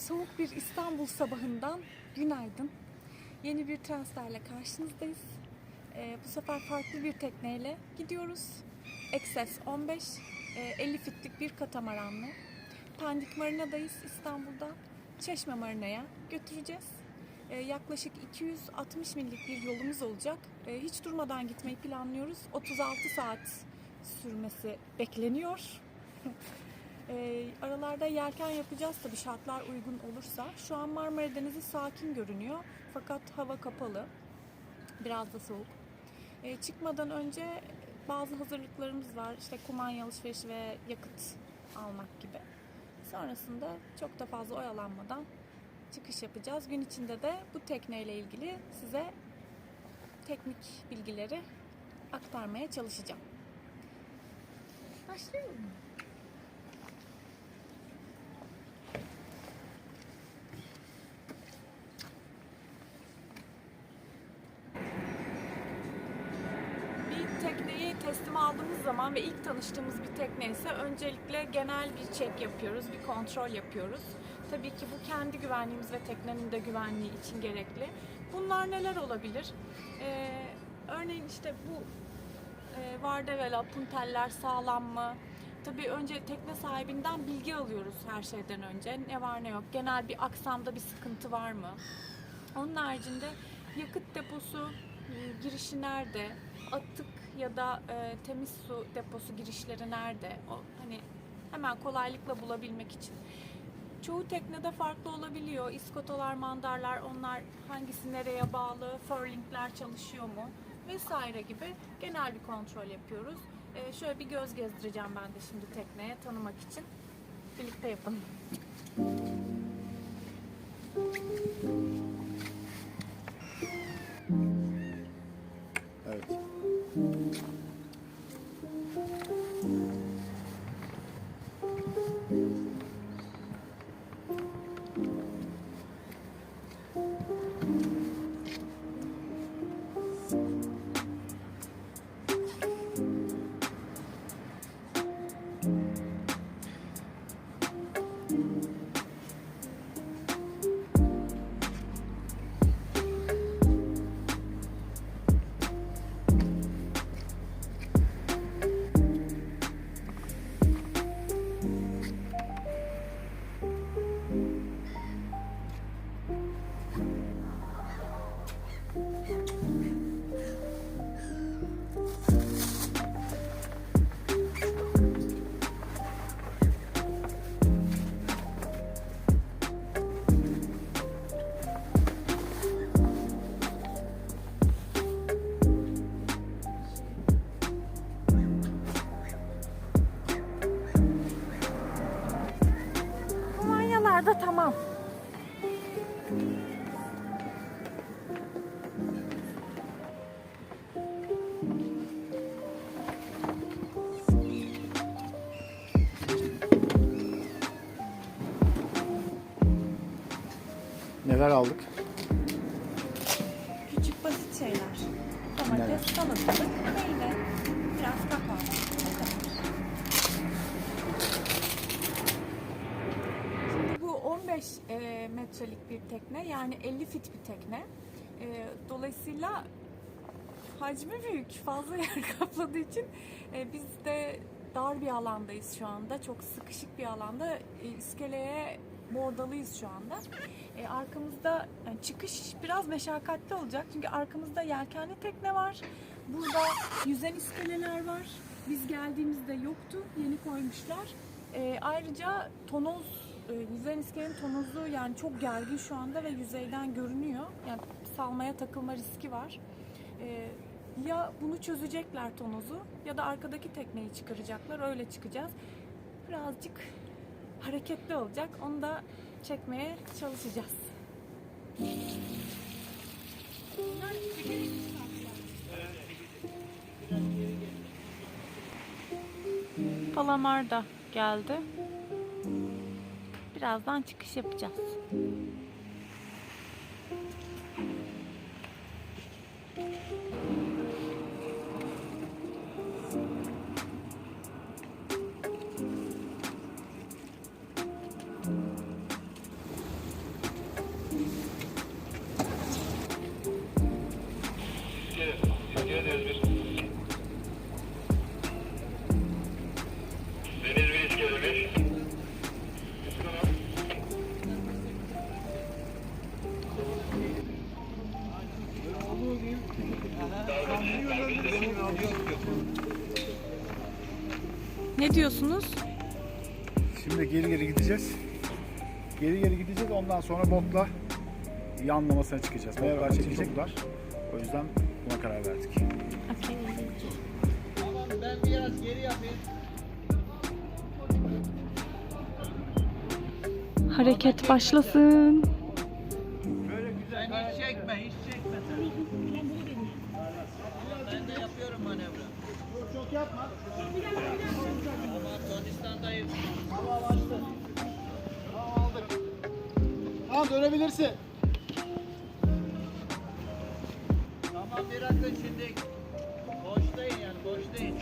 Soğuk bir İstanbul sabahından günaydın. Yeni bir transferle karşınızdayız. Ee, bu sefer farklı bir tekneyle gidiyoruz. Excess 15, e, 50 fitlik bir katamaranlı. Pendik Marina'dayız İstanbul'da. Çeşme Marina'ya götüreceğiz. Ee, yaklaşık 260 millik bir yolumuz olacak. Ee, hiç durmadan gitmeyi planlıyoruz. 36 saat sürmesi bekleniyor. Ee, aralarda yelken yapacağız tabii şartlar uygun olursa. Şu an Marmara Denizi sakin görünüyor fakat hava kapalı. Biraz da soğuk. Ee, çıkmadan önce bazı hazırlıklarımız var. İşte kumanya alışverişi ve yakıt almak gibi. Sonrasında çok da fazla oyalanmadan çıkış yapacağız. Gün içinde de bu tekneyle ilgili size teknik bilgileri aktarmaya çalışacağım. Başlayalım mı? Bir tekneyi zaman ve ilk tanıştığımız bir tekne ise öncelikle genel bir çek yapıyoruz, bir kontrol yapıyoruz. Tabii ki bu kendi güvenliğimiz ve teknenin de güvenliği için gerekli. Bunlar neler olabilir? Ee, örneğin işte bu e, vardevela, punteller sağlam mı? Tabii önce tekne sahibinden bilgi alıyoruz her şeyden önce. Ne var ne yok. Genel bir aksamda bir sıkıntı var mı? Onun haricinde yakıt deposu e, girişi nerede? Atık ya da e, temiz su deposu girişleri nerede? O hani hemen kolaylıkla bulabilmek için. Çoğu teknede farklı olabiliyor. İskotolar, mandarlar onlar hangisi nereye bağlı, furlingler çalışıyor mu vesaire gibi genel bir kontrol yapıyoruz. E, şöyle bir göz gezdireceğim ben de şimdi tekneye tanımak için. Birlikte yapalım. Evet. 음. 5 e, metrelik bir tekne yani 50 fit bir tekne. E, dolayısıyla hacmi büyük, fazla yer kapladığı için e, biz de dar bir alandayız şu anda. Çok sıkışık bir alanda. E, iskeleye bordalıyız şu anda. E, arkamızda yani çıkış biraz meşakkatli olacak. Çünkü arkamızda yelkenli tekne var. Burada yüzen iskeleler var. Biz geldiğimizde yoktu. Yeni koymuşlar. E, ayrıca tonoz e, yüzen iskelenin tonozu yani çok gergin şu anda ve yüzeyden görünüyor. Yani salmaya takılma riski var. E, ya bunu çözecekler tonozu ya da arkadaki tekneyi çıkaracaklar. Öyle çıkacağız. Birazcık hareketli olacak. Onu da çekmeye çalışacağız. Palamar da geldi. Birazdan çıkış yapacağız. Ne diyorsunuz? Şimdi geri geri gideceğiz. Geri geri gideceğiz. Ondan sonra botla yanlamasına çıkacağız. Beraber çekecekler. O yüzden buna karar verdik. Okay. Tamam ben biraz geri yapayım. Hareket başlasın. Tamam dönebilirsin. Tamam bırakın şimdi. Boştayın yani boştayın.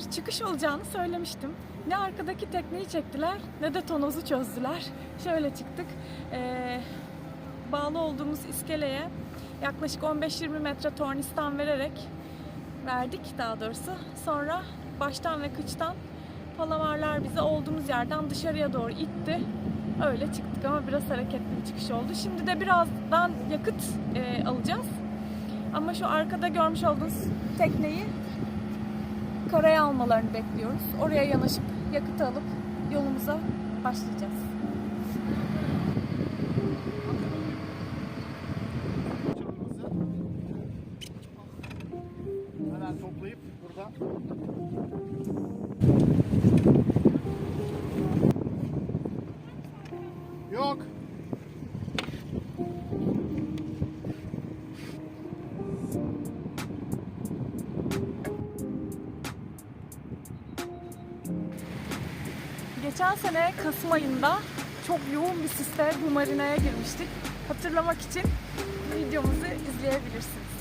Bir çıkış olacağını söylemiştim. Ne arkadaki tekneyi çektiler ne de tonozu çözdüler. Şöyle çıktık. Ee, bağlı olduğumuz iskeleye yaklaşık 15-20 metre tornistan vererek verdik daha doğrusu. Sonra baştan ve kıçtan palamarlar bizi olduğumuz yerden dışarıya doğru itti. Öyle çıktık ama biraz hareketli bir çıkış oldu. Şimdi de birazdan yakıt e, alacağız. Ama şu arkada görmüş olduğunuz tekneyi karaya almalarını bekliyoruz. Oraya yanaşıp yakıt alıp yolumuza başlayacağız. Sene Kasım ayında çok yoğun bir siste bu marinaya girmiştik. Hatırlamak için videomuzu izleyebilirsiniz.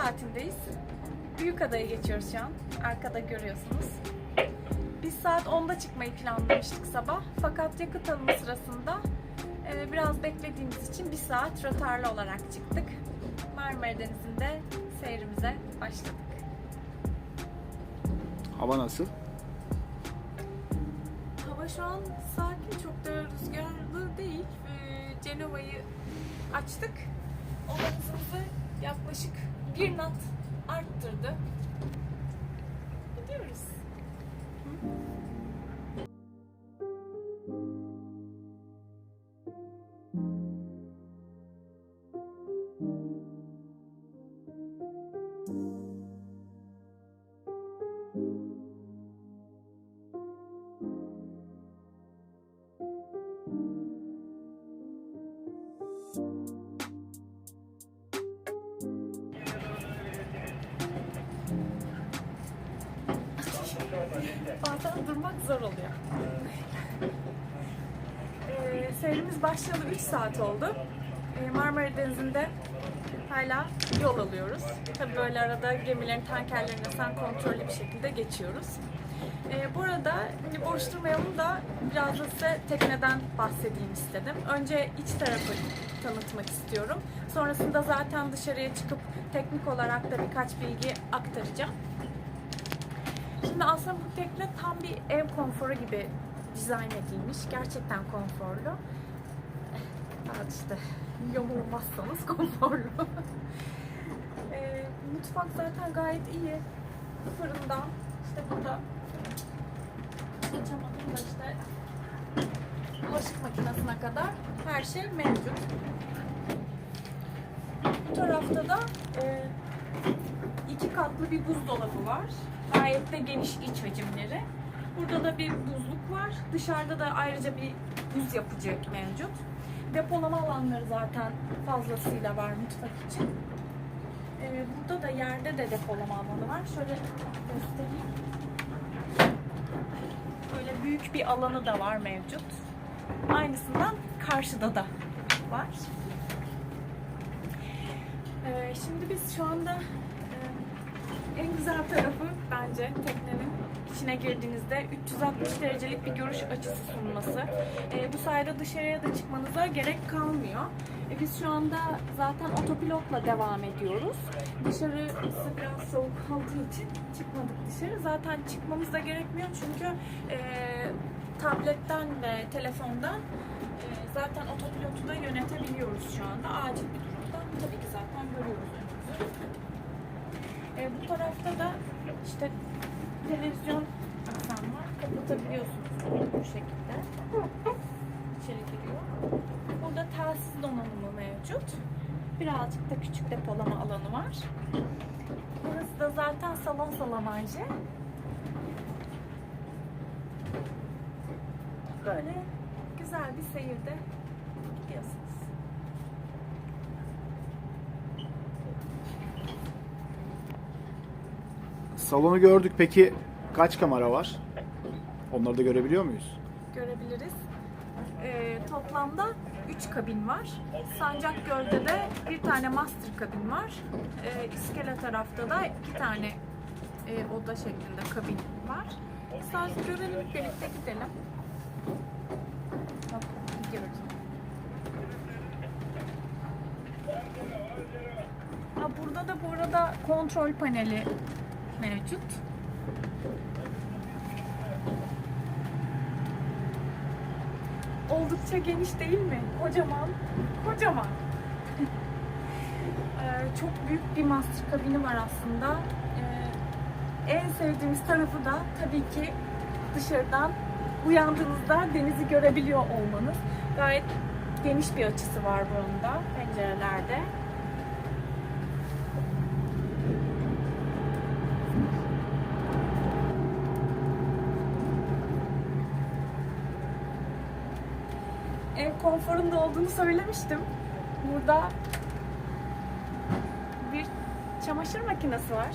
Saatindeyiz. Büyükada'ya geçiyoruz şu an. Arkada görüyorsunuz. Biz saat 10'da çıkmayı planlamıştık sabah. Fakat yakıt alımı sırasında e, biraz beklediğimiz için bir saat rötarlı olarak çıktık. Marmara Denizi'nde seyrimize başladık. Hava nasıl? Hava şu an sakin, çok da rüzgarlı değil. Cenova'yı açtık. O yaklaşık bir knot arttırdı. Gidiyoruz. Bazen 2 saat oldu. Ee, Marmara Denizi'nde hala yol alıyoruz. Tabii böyle arada gemilerin tankerlerine sen kontrollü bir şekilde geçiyoruz. Ee, burada hani boş durmayalım da biraz da size tekneden bahsedeyim istedim. Önce iç tarafı tanıtmak istiyorum. Sonrasında zaten dışarıya çıkıp teknik olarak da birkaç bilgi aktaracağım. Şimdi aslında bu tekne tam bir ev konforu gibi dizayn edilmiş. Gerçekten konforlu. Evet işte yamulmazsanız konforlu. Ee, mutfak zaten gayet iyi. Fırından işte burada geçemedim da işte bulaşık makinesine kadar her şey mevcut. Bu tarafta da e, iki katlı bir buzdolabı var. Gayet de geniş iç hacimleri. Burada da bir buzluk var. Dışarıda da ayrıca bir buz yapıcı mevcut. Depolama alanları zaten fazlasıyla var mutfak için. Ee, burada da yerde de depolama alanı var. Şöyle göstereyim. Böyle büyük bir alanı da var mevcut. Aynısından karşıda da var. Ee, şimdi biz şu anda e, en güzel tarafı bence teknenin içine girdiğinizde 360 derecelik bir görüş açısı sunması. Ee, bu sayede dışarıya da çıkmanıza gerek kalmıyor. E, biz şu anda zaten otopilotla devam ediyoruz. Dışarısı biraz soğuk olduğu için çıkmadık dışarı. Zaten çıkmamız da gerekmiyor çünkü e, tabletten ve telefondan e, zaten otopilotu da yönetebiliyoruz şu anda. Acil bir durumda tabii ki zaten görüyoruz. E, bu tarafta da işte televizyon aksan var. Kapatabiliyorsunuz bu şekilde. İçeri giriyor. Burada telsiz donanımı mevcut. Birazcık da küçük depolama alanı var. Burası da zaten salon salamajı. Böyle güzel bir seyirde gidiyorsunuz. Salonu gördük. Peki kaç kamera var? Onları da görebiliyor muyuz? görebiliriz. Ee, toplamda 3 kabin var. Sancakgöl'de de bir tane master kabin var. Ee, iskele tarafta da iki tane e, oda şeklinde kabin var. İsterseniz görelim, birlikte gidelim. Gidiyoruz. Ha, burada da bu arada kontrol paneli mevcut. Oldukça geniş değil mi? Kocaman. Kocaman. Ee, çok büyük bir master kabini var aslında. Ee, en sevdiğimiz tarafı da tabii ki dışarıdan uyandığınızda denizi görebiliyor olmanız. Gayet geniş bir açısı var buranın da pencerelerde. Konforunda olduğunu söylemiştim. Burada bir çamaşır makinesi var.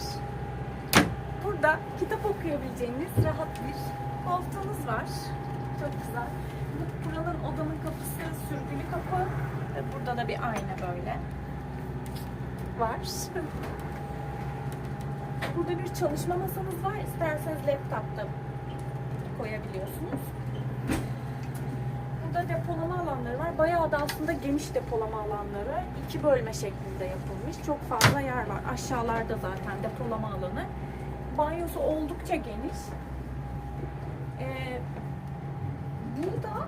Burada kitap okuyabileceğiniz rahat bir koltuğunuz var. Çok güzel. Bu- Buranın odanın kapısı sürgülü kapı. Burada da bir ayna böyle var. Burada bir çalışma masamız var. İsterseniz laptop da koyabiliyorsunuz. Burada depolama alanları var. Bayağı da aslında geniş depolama alanları. iki bölme şeklinde yapılmış. Çok fazla yer var. Aşağılarda zaten depolama alanı. Banyosu oldukça geniş. Ee, burada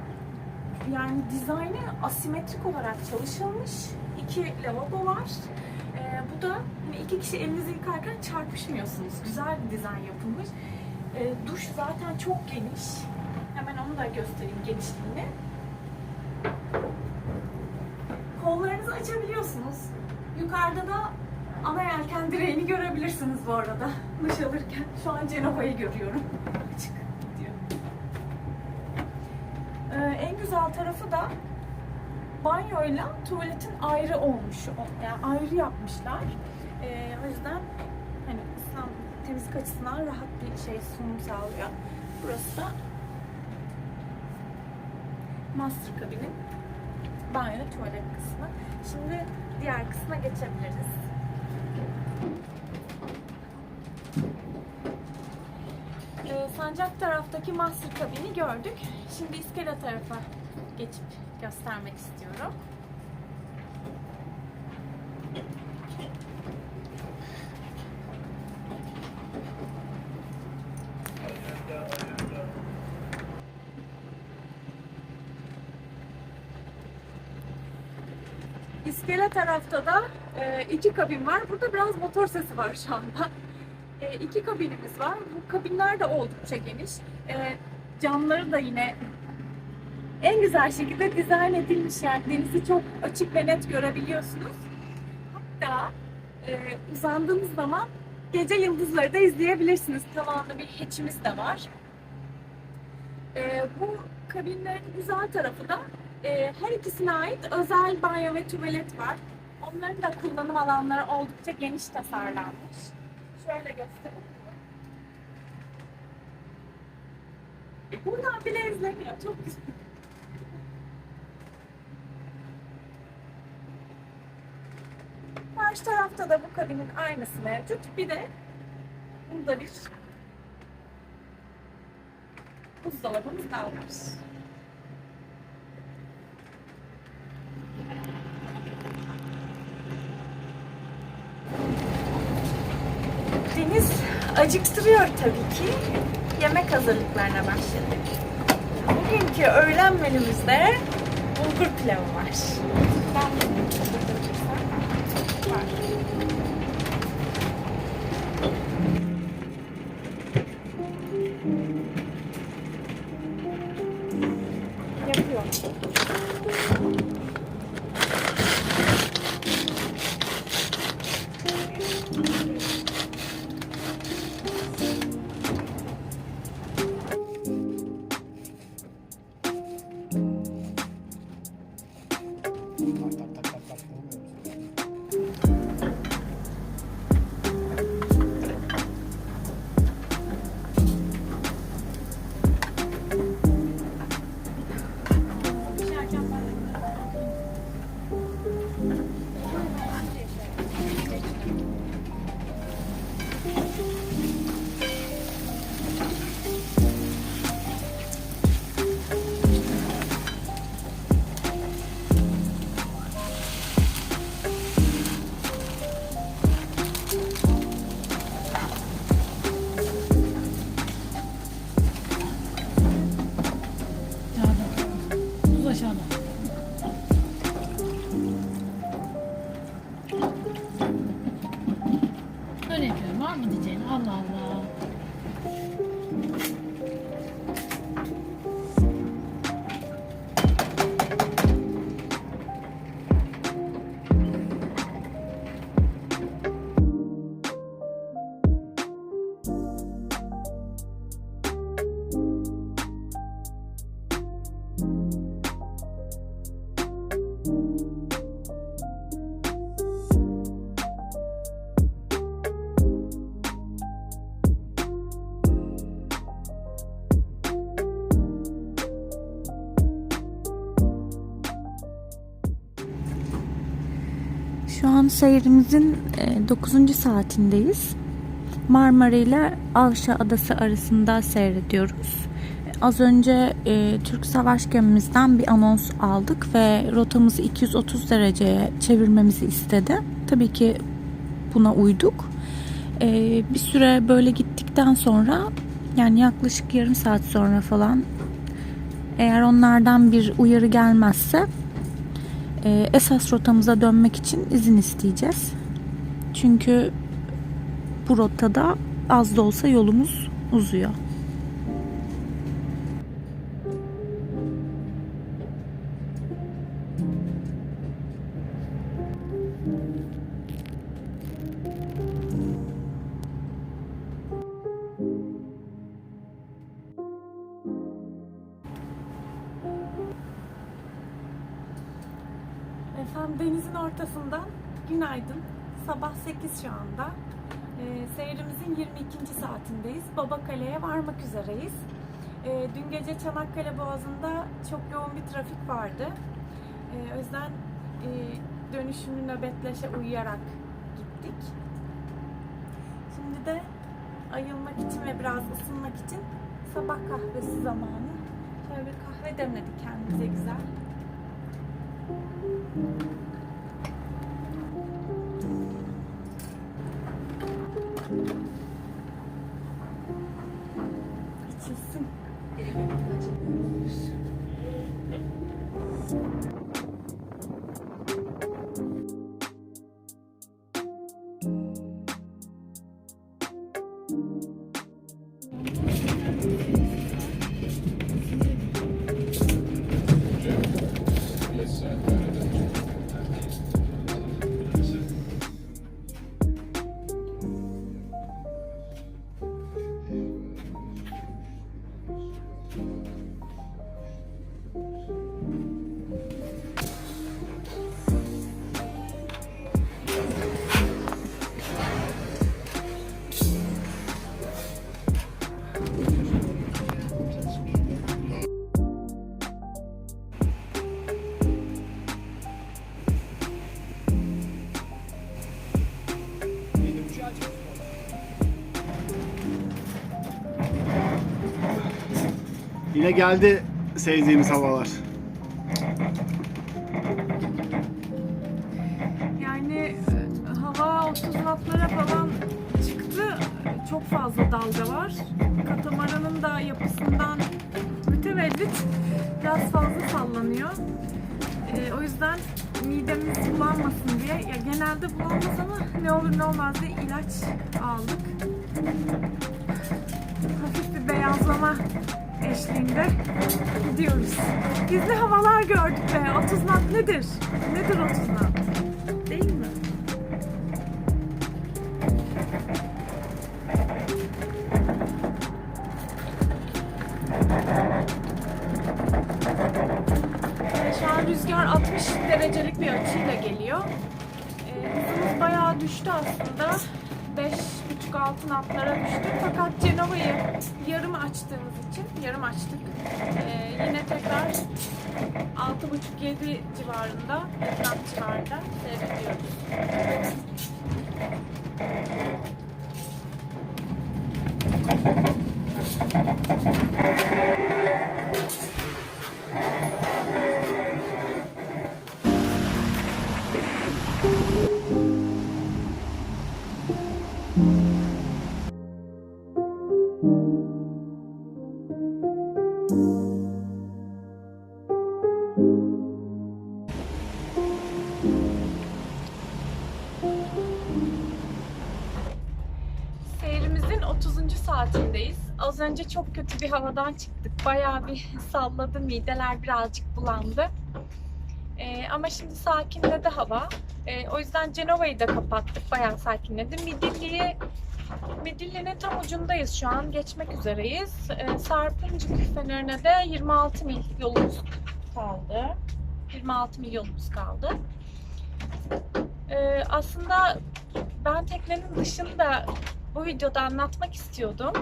yani dizaynı asimetrik olarak çalışılmış. İki lavabo var. Ee, bu da hani iki kişi elinizi yıkarken çarpışmıyorsunuz. Güzel bir dizayn yapılmış. Ee, duş zaten çok geniş. Hemen onu da göstereyim genişliğini. Açabiliyorsunuz. Yukarıda da ana yelken direğini görebilirsiniz bu arada. Duş alırken. Şu an Cenova'yı görüyorum. Açık diyor. Ee, en güzel tarafı da banyoyla tuvaletin ayrı olmuş. Yani ayrı yapmışlar. Ee, o yüzden hani İslam temizlik açısından rahat bir şey sunum sağlıyor. Burası da master kabinin banyo tuvalet kısmı. Şimdi diğer kısma geçebiliriz. Ee, sancak taraftaki master kabini gördük. Şimdi iskele tarafa geçip göstermek istiyorum. İskele tarafta da e, iki kabin var. Burada biraz motor sesi var şu anda. E, iki kabinimiz var. Bu kabinler de oldukça geniş. E, camları da yine en güzel şekilde dizayn edilmiş. Yani denizi çok açık ve net görebiliyorsunuz. Hatta e, uzandığınız zaman gece yıldızları da izleyebilirsiniz. Tavanlı bir hatch'imiz de var. E, bu kabinlerin güzel tarafı da e, her ikisine ait özel banyo ve tuvalet var. Onların da kullanım alanları oldukça geniş tasarlanmış. Şöyle göstereyim. Buradan bile izleniyor. Çok güzel. Karşı tarafta da bu kabinin aynısı mevcut. Bir de burada bir buzdolabımız daha var. Deniz acıktırıyor tabii ki. Yemek hazırlıklarına başladık. Bugünkü öğlen menümüzde bulgur pilavı var. तक तक तक Yapıyorum. Var mı diyeceğin? Allah Allah. Seyrimizin 9. saatindeyiz. Marmara ile Avşa Adası arasında seyrediyoruz. Az önce e, Türk Savaş gemimizden bir anons aldık ve rotamızı 230 dereceye çevirmemizi istedi. Tabii ki buna uyduk. E, bir süre böyle gittikten sonra yani yaklaşık yarım saat sonra falan eğer onlardan bir uyarı gelmezse e, esas rotamıza dönmek için izin isteyeceğiz. Çünkü bu rotada az da olsa yolumuz uzuyor. Efendim denizin ortasından günaydın. Sabah 8 şu anda. Ee, seyrimizin 22. saatindeyiz. Babakale'ye varmak üzereyiz. Ee, dün gece Çanakkale Boğazı'nda çok yoğun bir trafik vardı. Ee, o yüzden e, dönüşümü nöbetleşe uyuyarak gittik. Şimdi de ayılmak için ve biraz ısınmak için sabah kahvesi zamanı. Şöyle bir kahve demledik kendimize güzel. thank you Yine geldi sevdiğimiz havalar. Yani e, hava 30 wattlara falan çıktı. Çok fazla dalga var. Katamaranın da yapısından mütevellit biraz fazla sallanıyor. E, o yüzden midemiz bulanmasın diye ya genelde bulanmaz ama ne olur ne olmaz diye ilaç aldık. Gidiyoruz. Ne havalar gördük be. 30 watt nedir? Nedir 30 watt? Değil mi? Ee, Şu an rüzgar 60 derecelik bir açıyla geliyor. Ee, Hızımız bayağı düştü aslında. 5,5 altın atlara düştü. Fakat Cenova'yı yarım açtığımız için, yarım açtık. Ee, yine tekrar 6,5-7 civarında, ekran civarında seyrediyoruz. Seyrimizin 30. saatindeyiz. Az önce çok kötü bir havadan çıktık. Bayağı bir salladı, mideler birazcık bulandı. Ee, ama şimdi sakinledi hava. Ee, o yüzden Cenova'yı da kapattık. Bayağı sakinledi. Midilli'yi Midilli'nin tam ucundayız şu an. Geçmek üzereyiz. Ee, Sarpıncık Fener'ine de 26 mil yolumuz kaldı. 26 mil yolumuz kaldı. Ee, aslında ben teknenin dışında bu videoda anlatmak istiyordum.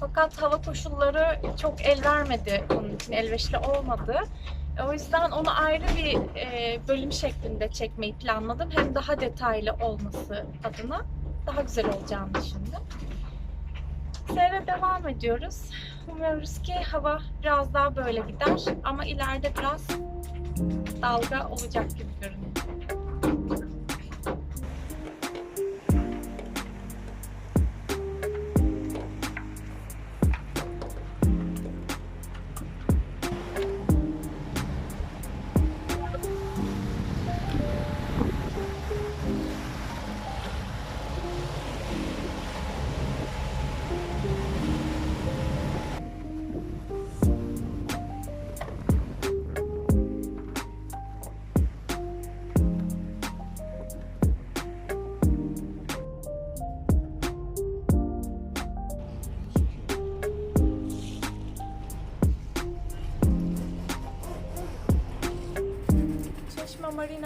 Fakat hava koşulları çok el vermedi onun için, elverişli olmadı. O yüzden onu ayrı bir e, bölüm şeklinde çekmeyi planladım. Hem daha detaylı olması adına daha güzel olacağını düşündüm. Seyre devam ediyoruz. Umuyoruz ki hava biraz daha böyle gider ama ileride biraz dalga olacak gibi görünüyor.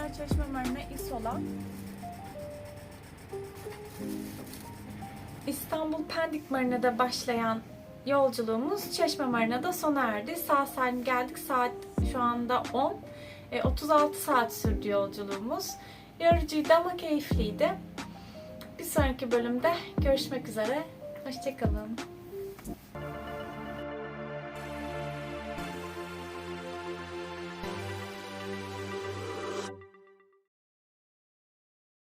Marina, Çeşme Marina, İsola. İstanbul Pendik Marina'da başlayan yolculuğumuz Çeşme Marina'da sona erdi. Sağ salim geldik. Saat şu anda 10. E, 36 saat sürdü yolculuğumuz. Yorucuydu ama keyifliydi. Bir sonraki bölümde görüşmek üzere. Hoşçakalın.